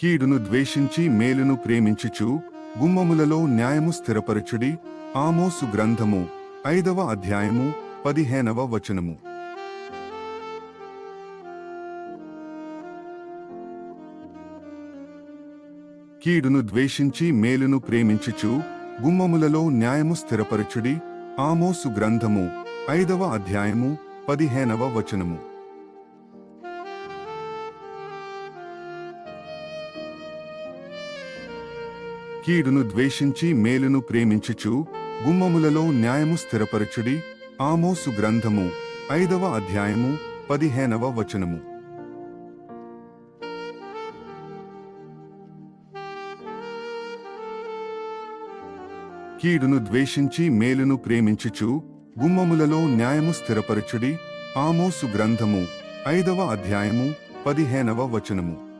కీడును ద్వేషించి మేలును ప్రేమించుచు గుమ్మములలో న్యాయము స్థిరపరచుడి. ఆమోసు గ్రంథము ఐదవ అధ్యాయము పదిహేనవ వచనము. కీడును ద్వేషించి మేలును ప్రేమించుచు గుమ్మములలో న్యాయము స్థిరపరచుడి. ఆమోసు గ్రంథము ఐదవ అధ్యాయము పదిహేనవ వచనము. కీడును ద్వేషించి మేలును ప్రేమించుచు గుమ్మములలో న్యాయము స్థిరపరచుడి. ఆమోసు గ్రంథము ఐదవ అధ్యాయము పదిహేనవ వచనము. కీడును ద్వేషించి మేలును ప్రేమించుచు గుమ్మములలో న్యాయము స్థిరపరచుడి. ఆమోసు గ్రంథము ఐదవ అధ్యాయము పదిహేనవ వచనము.